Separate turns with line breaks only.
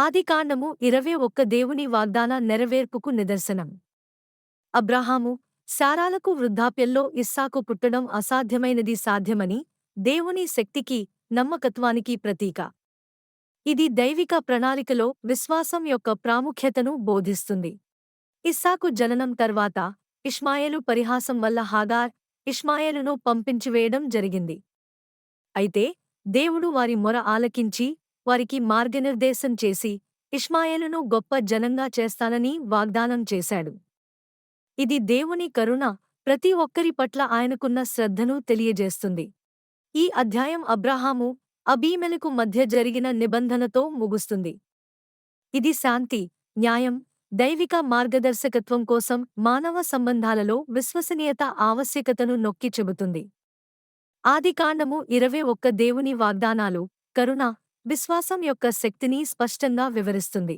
ఆదికాండము ఇరవై ఒక్క దేవుని వాగ్దాన నెరవేర్పుకు నిదర్శనం. అబ్రహాము శారాలకు వృద్ధాప్యంలో ఇస్సాకు పుట్టడం అసాధ్యమైనది సాధ్యమని దేవుని శక్తికి నమ్మకత్వానికి ప్రతీక. ఇది దైవిక ప్రణాళికలో విశ్వాసం యొక్క ప్రాముఖ్యతను బోధిస్తుంది. ఇస్సాకు జననం తర్వాత ఇష్మాయేలు పరిహాసం వల్ల హాగార్ ఇష్మాయేలును పంపించివేయడం జరిగింది. అయితే దేవుడు వారి మొర ఆలకించి వారికి మార్గనిర్దేశం చేసి ఇష్మాయేలును గొప్ప జనంగా చేస్తానని వాగ్దానం చేశాడు. ఇది దేవుని కరుణ ప్రతి ఒక్కరి పట్ల ఆయనకున్న శ్రద్ధను తెలియజేస్తుంది. ఈ అధ్యాయం అబ్రహాము అబీమెలకు మధ్య జరిగిన నిబంధనతో ముగుస్తుంది. ఇది శాంతి న్యాయం దైవిక మార్గదర్శకత్వం కోసం మానవ సంబంధాలలో విశ్వసనీయత ఆవశ్యకతను నొక్కి చెబుతుంది. ఆదికాండము ఇరవై ఒక్క దేవుని వాగ్దానాలు కరుణ విశ్వాసం యొక్క శక్తిని స్పష్టంగా వివరిస్తుంది.